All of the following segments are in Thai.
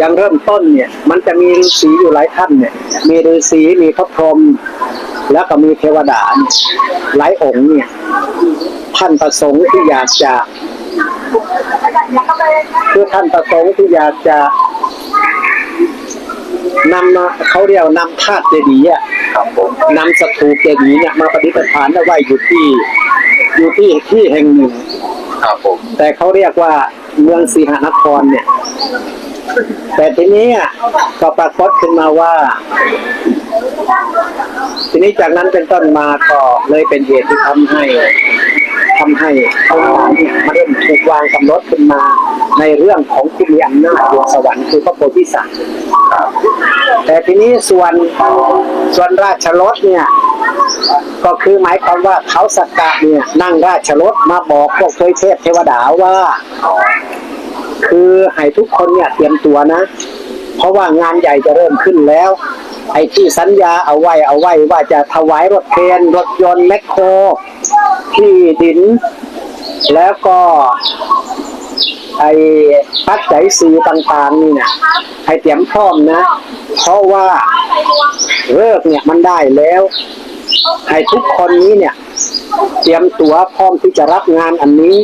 อย่างเริ่มต้นเนี่ย มันจะมีฤาษีอยู่หลายท่านเนี่ย มีฤาษีมีพระพรหมแล้วก็มีเทวดาเนี่ยหลายองค์เนี่ยท่านประสงค์ที่อยากจะคือท่านประสงค์ที่อยากจะนำมาเขาเรียกว่านำธาตุเจดีย์อะครับผมนำสถูปเจดีย์เนี่ยมาปฏิปทานเอาไว้อยู่ที่ อยู่ที่ที่แห่งหนึ่งครับผมแต่เขาเรียกว่าเมืองสีหนครเนี่ย แต่ทีนี้ก็ปรากฏขึ้นมาว่า ทีนี้จากนั้นเป็นต้นมาก็เลยเป็นเหตุที่ทำให้ทำให้เขาเนี่ยมันเริ่มถูกวางกำหนดขึ้นมาในเรื่องของผู้มีอำนาจดวงสวรรค์คือพระโพธิสัตว์แต่ทีนี้ส่วนส่วนราชรถเนี่ย ก็คือหมายความว่าเขาสกกะเนี่ยนั่งราชรถมาบอกพวกเทยเทพเทวดาว่า คือให้ทุกคนเนี่ยเตรียมตัวนะ เพราะว่างานใหญ่จะเริ่มขึ้นแล้ว ไอ้ที่สัญญาเอาไว้เอาไว้ว่าจะถวายรถเทนรถยนต์แมคโคร ที่ดิน แล้วก็ไอ้ปัจจัยสื่อต่างๆนี่นะให้เตรียมพร้อมนะ เพราะว่าเลิกเนี่ยมันได้แล้ว ให้ทุกคนนี้เนี่ย เตรียมตัวพร้อมที่จะรับงานอันนี้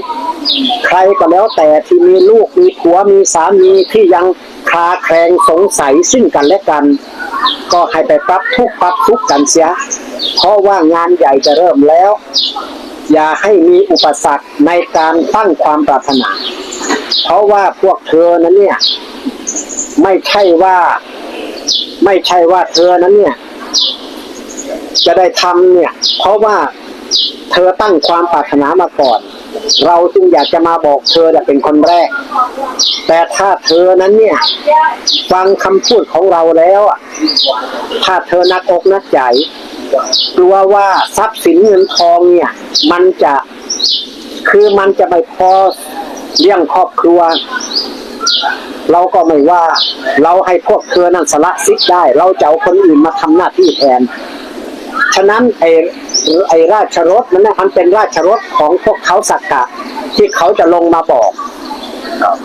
ใครก็แล้วแต่ที่มีลูกมีผัวมีสามีที่ยังคาแคลงสงสัยซึ่งกันและกัน ก็ให้ไปปรับทุกปรับทุกกันเสีย เพราะว่างานใหญ่จะเริ่มแล้ว อย่าให้มีอุปสรรคในการตั้งความปรารถนา เพราะว่าพวกเธอนั้นเนี่ย ไม่ใช่ว่า ไม่ใช่ว่าเธอนั้นเนี่ย จะได้ทำเนี่ย เพราะว่าเธอตั้งความปรารถนามาก่อน เราจึงอยากจะมาบอกเธอเนี่ยเป็นคนแรก แต่ถ้าเธอนั้นเนี่ย ฟังคำพูดของเราแล้วอะถ้าเธอนักอกนักใจกลัวว่าทรัพย์สินเงินทองเนี่ย มันจะคือมันจะไม่พอเลี้ยงครอบครัว เราก็ไม่ว่า เราให้พวกเธอนั้นสละสิทธิ์ได้ เราจะเอาคนอื่นมาทำหน้าที่แทน ฉะนั้นไอ้ไอ้ราชรถนั้นนะมันเป็นราชรถของพวกเขาสักกะ ที่เขาจะลงมาบอกครับ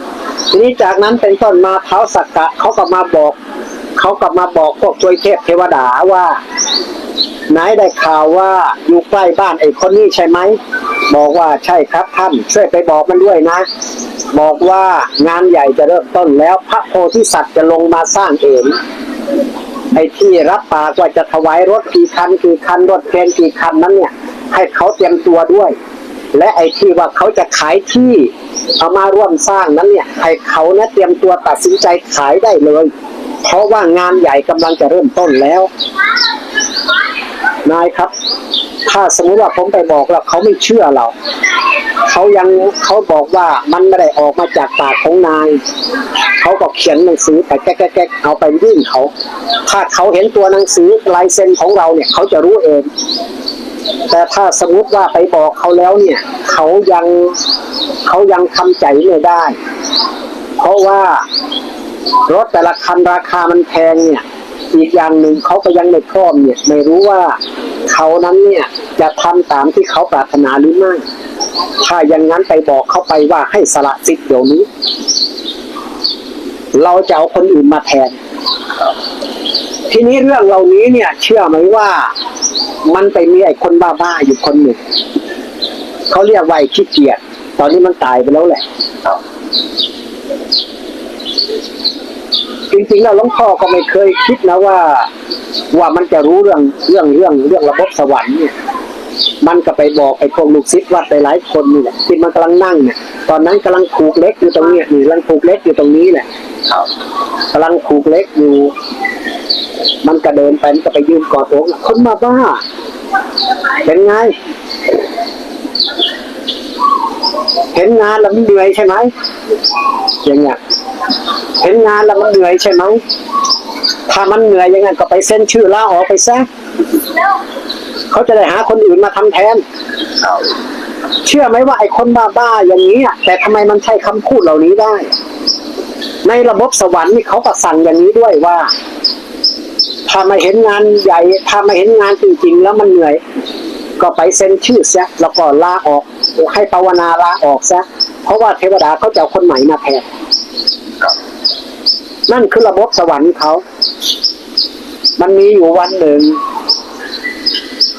ทีนี้จากนั้นเป็นต้นมาเท้าสักกะเขาก็มาบอกเขาก็มาบอกพวกช่วยเทพเทวดาว่านายได้ข่าวว่าอยู่ใกล้บ้านไอ้คนนี้ใช่ไหมบอกว่าใช่ครับท่านช่วยไปบอกมันด้วยนะ บอกว่างานใหญ่จะเริ่มต้นแล้วพระโพธิสัตว์จะลงมาสร้างเอง ไอ้ที่รับปากว่าจะถวายรถกี่คันกี่คันรถเพลนกี่คันนั้นเนี่ย ให้เขาเตรียมตัวด้วย และไอ้ที่ว่าเขาจะขายที่เอามาร่วมสร้างนั้นเนี่ยให้เขาเนี่ยเตรียมตัวตัดสินใจขายได้เลย เพราะว่างานใหญ่กำลังจะเริ่มต้นแล้ว นายครับ ถ้าสมมติว่าผมไปบอกแล้วเขาไม่เชื่อเรา เขายังเขาบอกว่ามันไม่ได้ออกมาจากปากของนาย เขาก็เขียนหนังสือไปแก๊กๆๆเอาไปยื่นเขา ถ้าเขาเห็นตัวหนังสือลายเซ็นของเราเนี่ย เขาจะรู้เองแต่ถ้าสมมติว่าไปบอกเขาแล้วเนี่ย เขายังเขายังทำใจไม่ได้ เพราะว่า รถแต่ละคันราคามันแพงเนี่ย อีกอย่างหนึ่งเขาก็ยังไม่พร้อมเนี่ย ไม่รู้ว่าเขานั้นเนี่ยจะทำตามที่เขาปรารถนาหรือไม่ ถ้าอย่างนั้นไปบอกเขาไปว่าให้สละสิทธิ์เดี๋ยวนี้ เราจะเอาคนอื่นมาแทน ทีนี้เรื่องเหล่านี้เนี่ย เชื่อไหมว่ามันไปมีไอ้คนบ้าๆอยู่คนหนึ่งเขาเรียกว่าขี้เกียจตอนนี้มันตายไปแล้วแหละ จริงๆแล้วหลวงพ่อก็ไม่เคยคิดนะว่า ว่ามันจะรู้เรื่องเรื่องเรื่องเรื่องระบบสวรรค์เนี่ยมันก็ไปบอกไอ้พวกลูกศิษย์วัดไปหลายคนนี่แหละที่มันกำลังนั่งเนี่ยตอนนั้นกำลังผูกเล็กอยู่ตรงเนี้ยนี่กำลังผูกเล็กอยู่ตรงนี้แหละครับกำลังผูกเล็กอยู่ มันก็เดินไปมันก็ไปยืนกอดอกคนมาบ้าเป็นไง เห็นงานแล้วมันเหนื่อยใช่ไหมอย่างเงี้ย เห็นงานแล้วมันเหนื่อยใช่ไหมถ้ามันเหนื่อยย่างนั้นก็ไปเซ็นชื่อลาออกไปซะเขาจะได้หาคนอื่นมาทำแทน เชื่อไหมว่าไอ้คนบ้าๆอย่างนี้แต่ทำไมมันใช้คำพูดเหล่านี้ได้ ในระบบสวรรค์นี่เขาก็สั่งอย่างนี้ด้วยว่า ถ้ามาเห็นงานใหญ่ถ้ามาเห็นงานจริงๆ แล้วมันเหนื่อย ก็ไปเซ็นชื่อซะแล้วก็ลาออกให้ภาวนาลาออกซะเพราะว่าเทวดาเขาจะเอาคนใหม่มาแทน นั่นคือระบบสวรรค์เขา มันมีอยู่วันหนึ่ง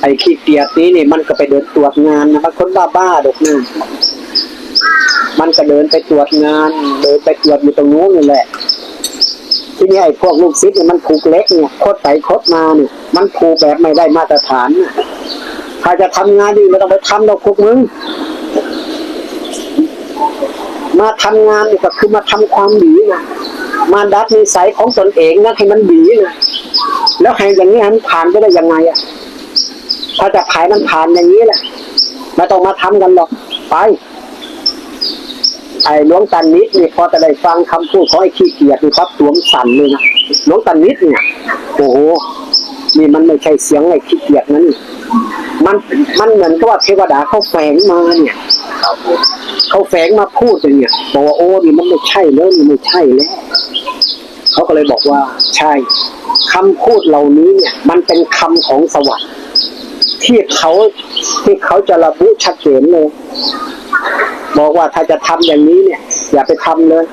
ไอ้ขี้เกียจนี้นี่มันก็ไปเดินตรวจงานนะมันคนบ้าบ้าดอกนะมันก็เดินไปตรวจงาน เดินไปตรวจอยู่ตรงนู้นนี่แหละ ที่นี่ไอ้พวกลูกศิษย์เนี่ยมันผูกเล็กเนี่ยโคตรไปโคตรมาเนี่ยมันผูกแบบไม่ได้มาตรฐานนะถ้าจะทำงานดีไม่ต้องไปทำดอกพวกมึงมาทำงานนี่ก็คือมาทำความดีนะ มาดัดนิสัยของตนเองนะให้มันดีนะแล้วให้อย่างนี้มันผ่านไปได้ยังไงอะ ถ้าจะขายมันผ่านอย่างนี้แหละไม่ต้องมาทำกันหรอกไป ไอ้หลวงตันนิดนี่พอจะได้ฟังคำพูดของไอ้ขี้เกียจนี่ครับตัวมสั่นเลยนะหลวงตันนิดเนี่ยโอ้โหนี่มันไม่ใช่เสียงไอ้ขี้เกียจนะนี่มันมันเหมือนกับว่าเทวดาเขาแฝงมาเนี่ยเขาแฝงมาพูดอย่างเงี้ยบอกว่าโอ้นี่มันไม่ใช่แล้วนี่ไม่ใช่แล้ว เขาก็เลยบอกว่า ใช่คำพูดเหล่านี้เนี่ย มันเป็นคำของสวรรค์ที่เขาที่เขาจะระบุชัดเจนเลยบอกว่าถ้าจะทำอย่างนี้เนี่ย อย่าไปทำเลย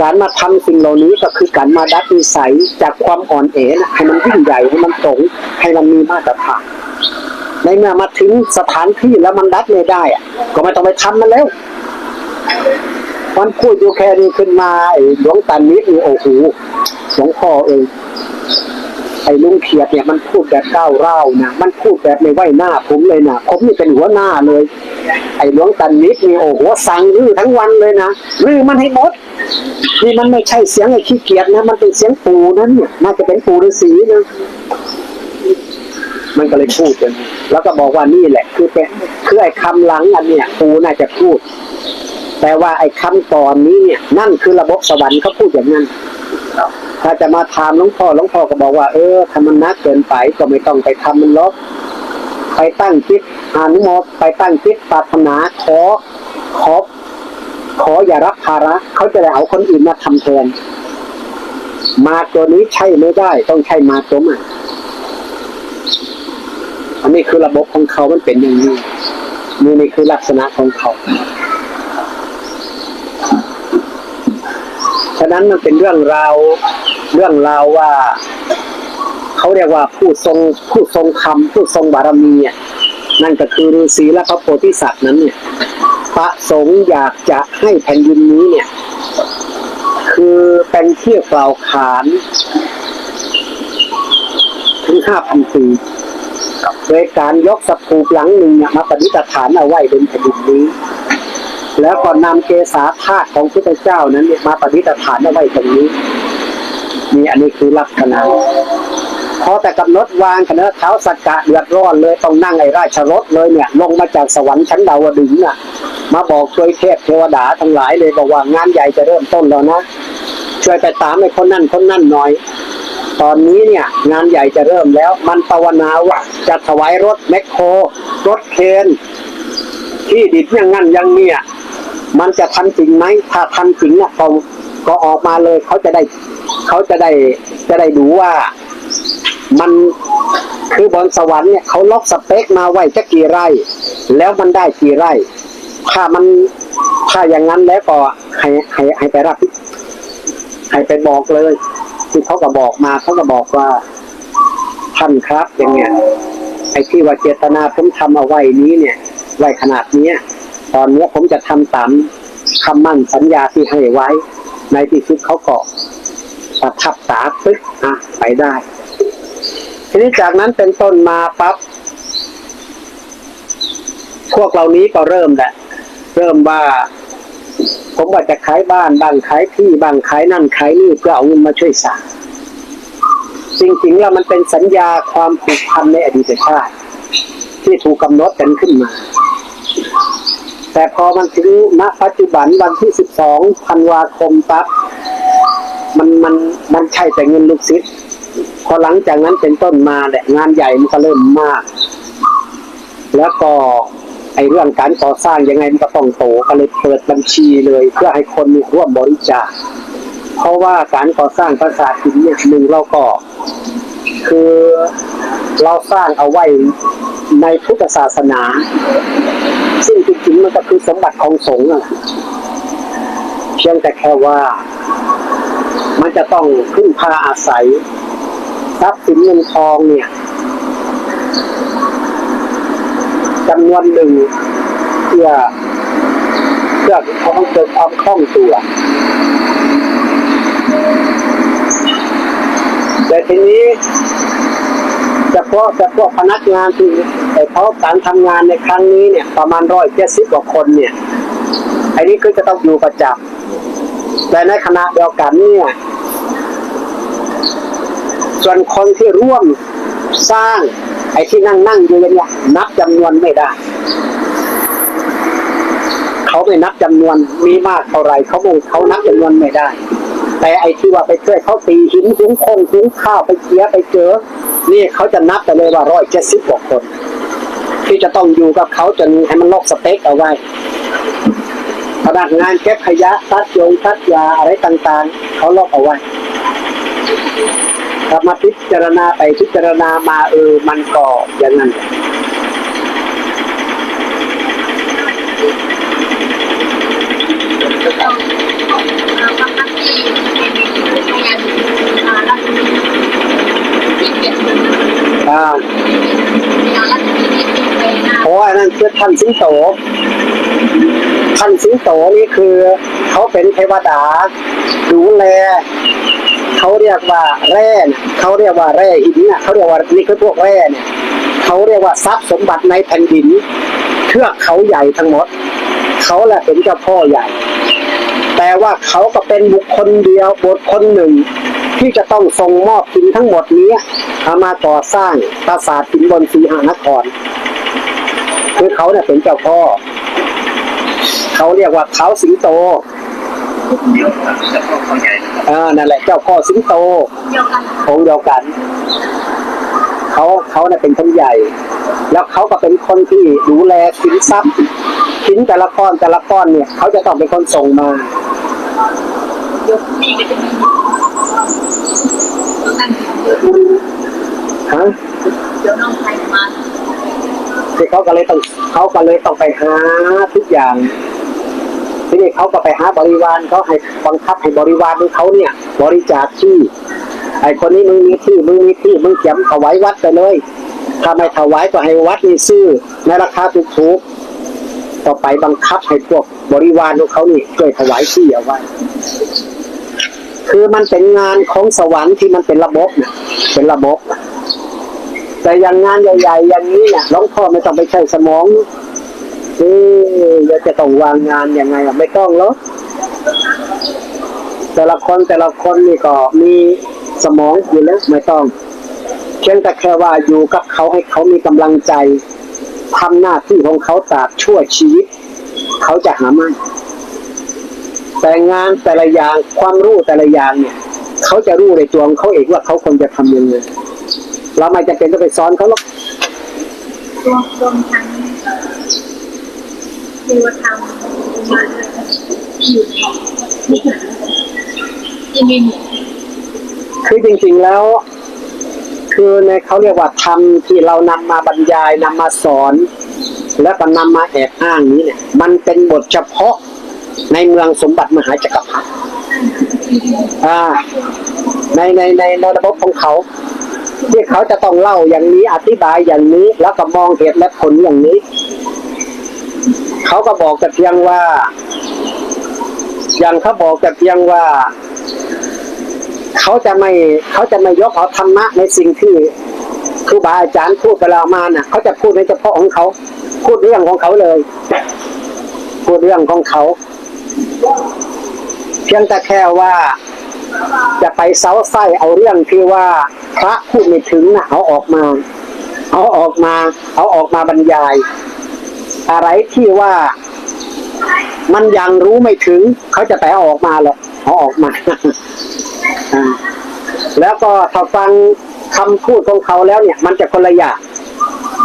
การมาทำสิ่งเหล่านี้ก็คือการมาดัดนิสัยจากความอ่อนแอนะให้มันยิ่งใหญ่ให้มันตรงให้มันมีมาตรฐานในเมื่อมาถึงสถานที่แล้วมันดัดไม่ได้อะก็ไม่ต้องไปทำมันแล้ว มันพูดอยู่แค่นี้ขึ้นมาไอ้หลวงตันนิดนี่โอ้โหหลวงพ่อเองไอ้ลุงเขียดเนี่ยมันพูดแบบก้าวร้าวนะมันพูดแบบไม่ไหวหน้าผมเลยนะผมนี่เป็นหัวหน้าเลย ไอ้หลวงตันนิดนี่โอ้โหสั่งรื้อทั้งวันเลยนะรื้อมันให้หมดนี่มันไม่ใช่เสียงไอ้ขี้เกียจนะมันเป็นเสียงปูนั่นเนี่ยน่าจะเป็นปูฤาษีนะมันก็เลยพูดกันแล้วก็บอกว่านี่แหละ คือเป็นคือไอ้คำหลังอันเนี้ยปูน่าจะพูด แต่ว่าไอ้คำก่อนนี้เนี่ย นั่นคือระบบสวรรค์เขาพูดอย่างนั้นถ้าจะมาถามหลวงพ่อหลวงพ่อก็บอกว่าเออถ้ามันนักเกินไปก็ไม่ต้องไปทำมันลบไปตั้งจิตอนุโมทไปตั้งจิตปรารถนาขอขอขออย่ารับภาระเขาจะได้เอาคนอื่นมาทำแทนมาตัวนี้ใช่ไม่ได้ ต้องใช่มาตัวใหม่อันนี้คือระบบของเขามันเป็นอย่างนี้นี่นี่คือลักษณะของเขาะนั้นมันเป็นเรื่องราวเรื่องราวว่าเขาเรียกว่าผู้ทรงผู้ทรงธรรมผู้ทรงบารมีอะนั่นก็คือฤาษีและพระโพธิสัตว์นั้นเนี่ยประสงค์อยากจะให้แผ่นดินนี้เนี่ย คือเป็นเที่กล่าวขานถึงห้าพันปีโดยการยกสถูปหลังหนึ่งเนี่ยมาประดิษฐานเอาไว้บนแผ่นดินนี้ แล้วก็นำเกศาธาตุของพระเจ้านั้นมาประดิษฐานเอาไว้ตรงนี้นี่อันนี้คือลักษณะพอแต่กำหนดวางคณะเท้าสกกะเดือดร้อนเลยต้องนั่งไอ้ราชรถเลยเนี่ย ลงมาจากสวรรค์ชั้นดาวดึงน่ะ มาบอกช่วยเทพเทวดาทั้งหลายเลยบอกว่างานใหญ่จะเริ่มต้นแล้วนะช่วยไปตามไอ้คนนั่นคนนั่นหน่อย ตอนนี้เนี่ย งานใหญ่จะเริ่มแล้ว มันภาวนาว่าจะถวายรถแมคโคร รถเคนที่ดิบอย่างนั้นอยังเนี่ย มันจะทันจริงไหมถ้าทันจริงเนี่ยก็ก็ออกมาเลยเขาจะได้เขาจะได้จะได้ดูว่ามันคือบนสวรรค์เนี่ยเขาล็อกสเปคมาไว้จะกี่ไร่ แล้วมันได้กี่ไร่ ถ้ามันถ้าอย่างนั้นแล้วก็ให้ให้ให้ไปรับให้ไปบอกเลยที่เขาก็บอกมาเขาก็บอกว่าท่านครับอย่างเงี้ยไอ้ที่ว่าเจตนาผมทำเอาไว้นี้เนี่ย ไว้ขนาดเนี้ย ตอนนี้ผมจะทำตามคำมั่นสัญญาที่ให้ไว้ ในที่สุดเขาก็ประทับตาปึ๊กอะไปได้ ทีนี้จากนั้นเป็นต้นมาปั๊บพวกเหล่านี้ก็เริ่มแหละ เริ่มว่า ผมว่าจะขายบ้านบ้างขายที่บ้างขายนั่นขายนี่เพื่อเอาเงินมาช่วยสาจริงๆแล้วมันเป็นสัญญาความผูกพันในอดีตชาติ ที่ถูกกำหนดกันขึ้นมา แต่พอมันถึงณปัจจุบันวันที่12ธันวาคมปั๊บมันมันมันใช่แต่เงินลูกศิษย์พอหลังจากนั้นเป็นต้นมาแหละงานใหญ่มันก็เริ่มมาก แล้วก็ไอเรื่องการก่อสร้างยังไงมันก็ต้องโตก็เลยเปิดบัญชีเลย เพื่อให้คนมีร่วมบริจาคเพราะว่าการก่อสร้างปราสาทหินเนี่ยหนึ่งเราก็คือ เราสร้างเอาไว้ในพุทธศาสนา ซึ่งจริงๆมันก็คือสมบัติของสงฆ์เพียงแต่แค่ว่า มันจะต้องพึ่งพาอาศัย ทรัพย์สินเงินทองเนี่ยจำนวนหนึ่งเพื่อเพื่อเขาต้องเกิดความคล่องตัวแต่ทีนี้ เฉพาะเฉพาะพนักงานที่เฉพาะการทำงานในครั้งนี้เนี่ยประมาณร้อยเจ็ดสิบกว่าคนเนี่ยอันนี้คือจะต้องอยู่ประจำแต่ในขณะเดียวกันเนี่ยส่วนคนที่ร่วมสร้างไอ้ที่นั่งนั่งอยู่เนี้ยนับจำนวนไม่ได้ เขาไม่นับจำนวนมีมากเท่าไหรเขาไม่เขานับจำนวนไม่ได้ แต่ไอ้ที่ว่าไปช่วยเขาตีหินหุงคงหุงข้าวไปเกียไปเจอ นี่เขาจะนับไปเลยว่าร้อยเจ็ดสิบกว่าคน ที่จะต้องอยู่กับเขาจนให้มันลอกสเต็กเอาไว้พนักงานเก็บขยะตัดโยงตัดยาอะไรต่างๆ เขาลอกเอาไว้ถ้ามาพิจารณาไปพิจารณามาเออมันก็อย่างนั้น อ่ายามรันเป็นอ่าเรารับที่ที่ไปหน้าเพราะว่านั่นคือท่านสิงโตท่านสิงโตนี่คือเขาเป็นเทวดาดูแลเขาเรียกว่าแร่เขาเรียกว่าแร่หินน่ะเขาเรียกว่านี่คือพวกแร่เนี่ยเขาเรียกว่าทรัพย์สมบัติในแผ่นดินเทือกเขาใหญ่ทั้งหมดเขาแหละเป็นเจ้าพ่อใหญ่แต่ว่าเขาก็เป็นบุคคลเดียวบุคคลหนึ่ง ที่จะต้องส่งมอบหินทั้งหมดนี้เอามาก่อสร้างปราสาทหินบนสีหานครคือเขาเนี่ยเป็นเจ้าพ่อ เขาเรียกว่าเขาสิงโตเดียวกับเจ้าพ่อเขาใหญ่เอนั่นแหละ เจ้าพ่อสิงโตเดียวกันองเดียวกัน เขาเขาเนี่ยเป็นคนใหญ่ แล้วเขาก็เป็นคนที่ดูแลสินทรัพย์สินแต่ละก้อนแต่ละก้อนเนี่ย เขาจะต้องเป็นคนส่งมา ฮะเดี๋ยวน้องไปมาที่เขาก็เลยต้องเขาก็เลยต้องไปหาทุกอย่าง ทีนี้เขาก็ไปหาบริวารเขาให้บังคับให้บริวารของเขาเนี่ย บริจาคที่ไอ้คนนี้มึงมีที่มึงมีที่มึงเขียมถวายวัดไปเลยถ้าไม่ถวายก็ให้วัดนี่ซื้อในราคาถูกๆต่อไปบังคับให้พวกบริวารของเขานี่ช่วยถวายที่เอาไว้ คือมันเป็นงานของสวรรค์ที่มันเป็นระบบนะเป็นระบบ แต่อย่างงานใหญ่ ๆ อย่างนี้เนี่ยหลวงพ่อไม่ต้องไปใช้สมองเอ๊ะแล้วจะต้องวางงานยังไงอะไม่ต้องหรอกแต่ละคนแต่ละคนนี่ก็มีสมองอยู่แล้วไม่ต้องเพียงแต่แค่ว่าอยู่กับเขาให้เขามีกำลังใจทำหน้าที่ของเขาตราบชั่วชีวิต เขาจะหาไม่ แต่งานแต่ละอย่างความรู้แต่ละอย่างเนี่ยเขาจะรู้ในตัวของเขาเองว่าเขาควรจะทำยังไงเราไม่จำเป็นต้องไปสอนเขาหรอกรวมรวมทั้งเทวธรรมมาที่อยู่ในนิทานที่มีคือจริง ๆแล้ว คือในเขาเรียกว่าธรรมที่เรานำมาบรรยายนำมาสอน แล้วก็นำมาแอบอ้างนี้เนี่ย มันเป็นบทเฉพาะ ในเมืองสมบัติมหาจักรพรรดิในในในในระบบของเขา ที่เขาจะต้องเล่าอย่างนี้อธิบายอย่างนี้ แล้วก็มองเหตุและผลอย่างนี้ เขาก็บอกแต่เพียงว่า อย่างเขาบอกแต่เพียงว่า เขาจะไม่เขาจะไม่ยกเอาธรรมะในสิ่งที่ครูบาอาจารย์พูดกับเรามาน่ะ เขาจะพูดในเฉพาะของเขา พูดเรื่องของเขาเลย พูดเรื่องของเขา เพียงแต่แค่ว่า จะไปเซาไส้เอาเรื่องที่ว่าพระพูดไม่ถึงนะเอาออกมา เอาออกมา เอาออกมาบรรยาย อะไรที่ว่ามันยังรู้ไม่ถึง เขาจะไปเอาออกมาหรอกเอาออกมาแล้วก็ถ้าฟังคำพูดของเขาแล้วเนี่ย มันจะคนละอย่าง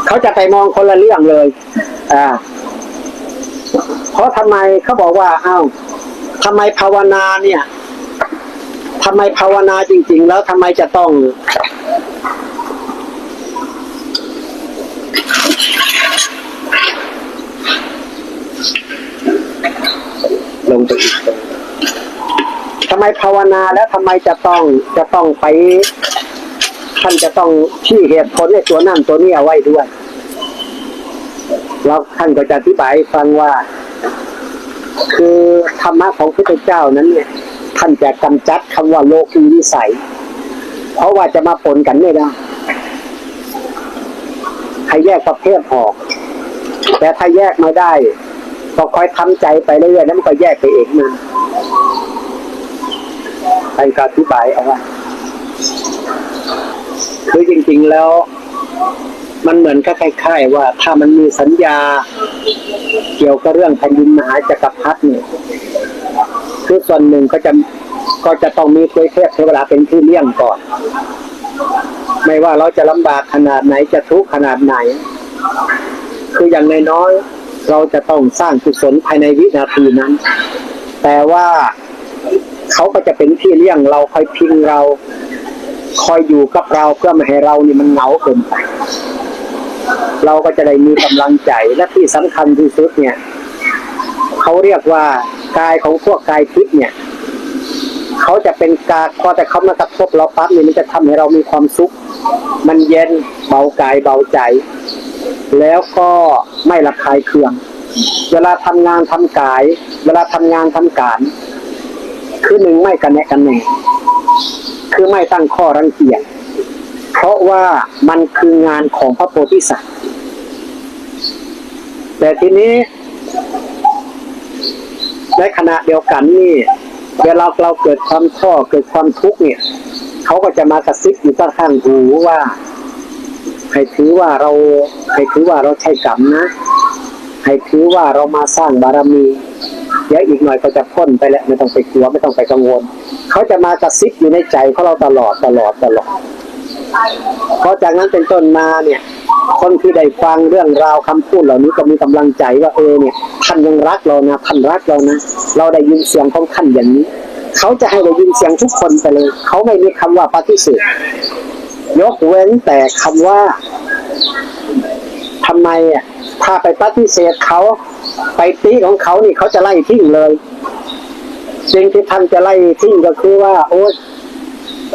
เขาจะไปมองคนละเรื่องเลย อ่า เพราะทำไมเขาบอกว่าอ้าว ทำไมภาวนาเนี่ยทำไมภาวนาจริง ๆ แล้วทำไมจะต้อง ลงไปอีกตรงทำไมภาวนาแล้วทำไมจะต้องจะต้องไปท่านจะต้องที่เหตุผลในตัวนั่นตัวนี้เอาไว้ด้วยแล้วท่านก็จะอธิบายฟังว่า คือธรรมะของพระพุทธเจ้านั้นเนี่ยท่านจะกำจัดคำว่าโลกีวิสัย เพราะว่าจะมาปนกันไม่ได้ให้แยกประเภทออก แต่ถ้าแยกไม่ได้ ก็คอยทำใจไปเรื่อยๆแล้วมันก็แยกไปเองมันท่านก็อธิบายเอาไว้คือจริงๆแล้ว มันเหมือนกับคล้ายๆว่าถ้ามันมีสัญญาเกี่ยวกับเรื่องแผ่นดินมหาจักรพรรดิเนี่ยคือส่วนหนึ่งก็จะก็จะต้องมีเทวเทพเทวดาเป็นที่เลี้ยงก่อน ไม่ว่าเราจะลำบากขนาดไหนจะทุกข์ขนาดไหน คืออย่างน้อยๆเราจะต้องสร้างกุศลภายในวินาทีนั้น แต่ว่าเขาก็จะเป็นที่เลี้ยงเราคอยพิงเรา คอยอยู่กับเราเพื่อไม่ให้เรานี่มันเหงาเกินไป เราก็จะได้มีกำลังใจและที่สำคัญที่สุดเนี่ยเขาเรียกว่ากายของพวกกายทิพย์เนี่ยเขาจะเป็นกาพอแต่เขามากระทบเราปั๊บเนี่ยมันจะทำให้เรามีความสุข มันเย็นเบากายเบาใจ แล้วก็ไม่ระคายเคือง เวลาทำงานทำกาย เวลาทำงานทำการ คือหนึ่งไม่กันแนะกันแหน่ คือไม่ตั้งข้อรังเกียจเพราะว่ามันคืองานของพระโพธิสัตว์ แต่ทีนี้ในขณะเดียวกันนี่ เวลาเราเกิดความท้อเกิดความทุกข์เนี่ยเขาก็จะมากระซิบอยู่ข้างหูว่าให้ถือว่าเราให้ถือว่าเราใช่กรรมนะให้ถือว่าเรามาสร้างบารมี เดี๋ยวอีกหน่อยก็จะพ้นไปแล้วไม่ต้องไปกลัวไม่ต้องไปกังวล เขาจะมากระซิบอยู่ในใจของเราตลอดตลอดตลอดเพราะจากนั้นเป็นต้นมาเนี่ย คนที่ได้ฟังเรื่องราวคำพูดเหล่านี้ก็มีกำลังใจว่าเออเนี่ยท่านยังรักเรานะท่านรักเรานะเราได้ยินเสียงของท่านอย่างนี้ เขาจะให้ได้ยินเสียงทุกคนไปเลย เขาไม่มีคำว่าปฏิเสธยกเว้นแต่คำว่าทำไมอะถ้าไปปฏิเสธเขา ไปตีของเขานี่เขาจะไล่ทิ้งเลยสิ่งที่ท่านจะไล่ทิ้งก็คือว่า โอ๊ย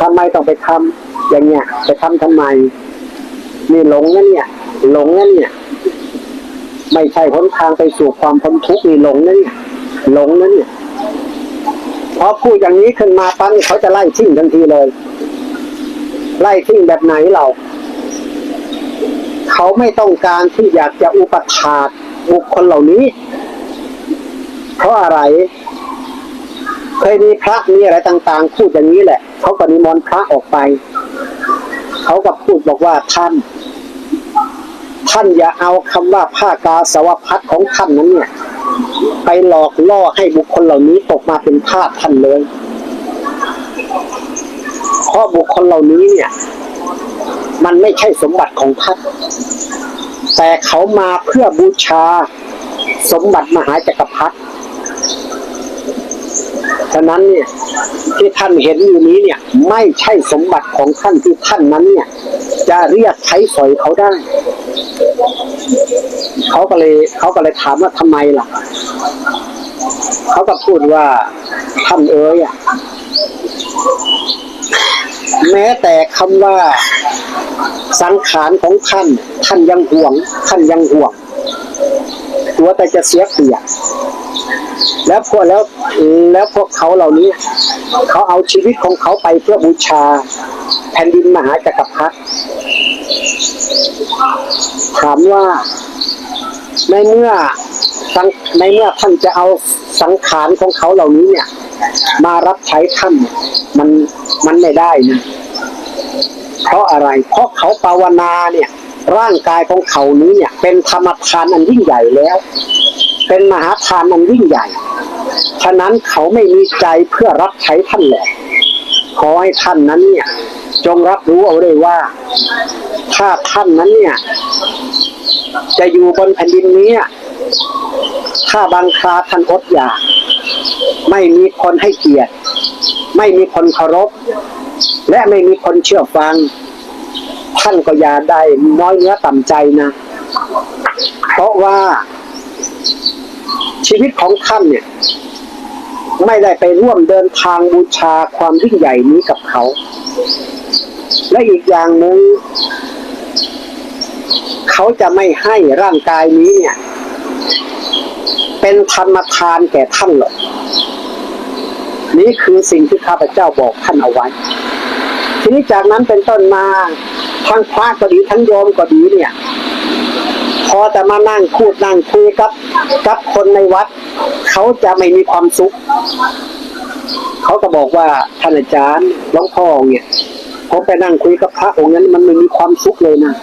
ทำไมต้องไปทำอย่างเงี้ยไปทำทำไมนี่หลงนั่นเนี่ยหลงนั่นเนี่ย ไม่ใช่หนทางไปสู่ความพ้นทุกข์นี่หลงนั่นเนี่ยหลงนั่นเนี่ยพอพูดอย่างนี้ขึ้นมาปั๊บนี่เขาจะไล่ทิ้งทันทีเลย ไล่ทิ้งแบบไหนเรา เขาไม่ต้องการที่อยากจะอุปถาก บุคคลเหล่านี้ เพราะอะไร เคยมีพระมีอะไรต่าง ๆ พูดอย่างนี้แหละ เขาก็นิมนต์พระออกไป เขาก็พูดบอกว่าท่าน ท่านอย่าเอาคำว่าผ้ากาสาวพัดของท่านนั้นเนี่ย ไปหลอกล่อให้บุคคลเหล่านี้ตกมาเป็นทาสท่านเลยเพราะบุคคลเหล่านี้เนี่ย มันไม่ใช่สมบัติของท่าน แต่เขามาเพื่อบูชาสมบัติมหาจักรพรรดิฉะนั้นเนี่ยที่ท่านเห็นอยู่นี้เนี่ย ไม่ใช่สมบัติของท่านที่ท่านนั้นเนี่ย จะเรียกใช้สอยเขาได้ เขาก็เลยเขาก็เลยถามว่าทำไมล่ะ เขาก็พูดว่าท่านเอ๋ยอะ แม้แต่คำว่าสังขารของท่านท่านยังห่วง ท่านยังห่วงกลัวแต่จะเสียเปรียบแล้วพวกแล้วแล้วพวกเขาเหล่านี้ เขาเอาชีวิตของเขาไปเพื่อบูชา แผ่นดินมหาจักรพรรดิถามว่าในเมื่อในเมื่อท่านจะเอาสังขารของเขาเหล่านี้เนี่ย มารับใช้ท่านมันมันไม่ได้นะเพราะอะไร เพราะเขาภาวนาเนี่ย ร่างกายของเขานี้เนี่ย เป็นธรรมทานอันยิ่งใหญ่แล้ว เป็นมหาทานอันยิ่งใหญ่ ฉะนั้นเขาไม่มีใจเพื่อรับใช้ท่านแหละขอให้ท่านนั้นเนี่ย จงรับรู้เอาเลยว่า ถ้าท่านนั้นเนี่ย จะอยู่บนแผ่นดินนี้ถ้าบางคราท่านอดอยาก ไม่มีคนให้เกียรติ ไม่มีคนเคารพ และไม่มีคนเชื่อฟัง ท่านก็อย่าได้น้อยเนื้อต่ำใจนะ เพราะว่าชีวิตของท่านเนี่ย ไม่ได้ไปร่วมเดินทางบูชาความยิ่งใหญ่นี้กับเขา และอีกอย่างหนึ่งเขาจะไม่ให้ร่างกายนี้เนี่ย เป็นธรรมทานแก่ท่านหรอก นี่คือสิ่งที่ข้าพเจ้าบอกท่านเอาไว้ ทีนี้จากนั้นเป็นต้นมาทั้งพระก็ดีทั้งโยมก็ดีเนี่ย พอจะมานั่งพูดนั่งคุยกับกับคนในวัด เขาจะไม่มีความสุข เขาก็บอกว่าท่านอาจารย์หลวงพ่อเนี่ยผมไปนั่งคุยกับพระองค์นั้นมันไม่มีความสุขเลยนะ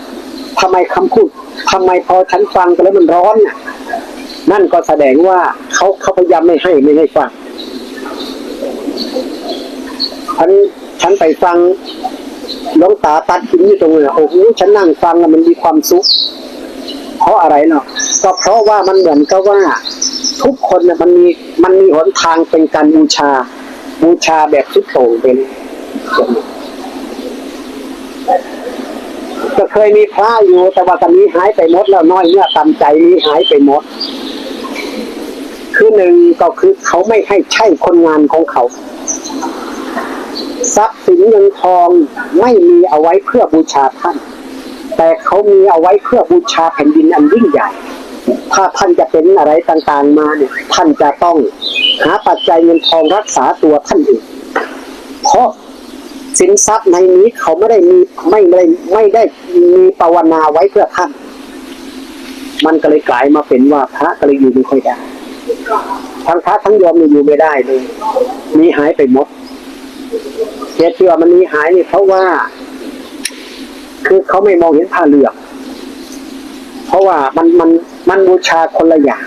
ทำไมคำพูดทำไมพอฉันฟังไปแล้วมันร้อนน่ะ นั่นก็แสดงว่าเขาเขาพยายามไม่ให้ไม่ให้ฟัง อันฉันไปฟังหลวงตาตัดหินอยู่ตรงนี้โอ้โหฉันนั่งฟังมันมีความสุข เพราะอะไรเนาะก็เพราะว่ามันเหมือนกับว่า ทุกคนเนี่ยมันมีมันมีหนทางเป็นการบูชา บูชาแบบทุกโต่งเป็นก็เคยมีพระอยู่แต่ว่าตอนนี้หายไปหมดแล้วน้อยเนื้อตามใจนี้หายไปหมด คือหนึ่งก็คือเขาไม่ให้ใช่คนงานของเขา ทรัพย์สินเงินทองไม่มีเอาไว้เพื่อบูชาท่าน แต่เขามีเอาไว้เพื่อบูชาแผ่นดินอันยิ่งใหญ่ ถ้าท่านจะเป็นอะไรต่างๆมาเนี่ยท่านจะต้องหาปัจจัยเงินทองรักษาตัวท่านเองเพราะสินทรัพย์ในนี้เขาไม่ได้มีไม่ได้ไม่ได้มีภาวนาไว้เพื่อท่าน มันก็เลยกลายมาเป็นว่าพระก็เลยอยู่ไม่ค่อยได้ทั้งพระทั้งโยมเนี่ยอยู่ไม่ได้เลยมีหายไปหมด เหตุที่ว่ามันมีหายเนี่ยเพราะว่า คือเขาไม่มองเห็นผ้าเหลืองเพราะว่ามันมันมันบูชาคนละอย่าง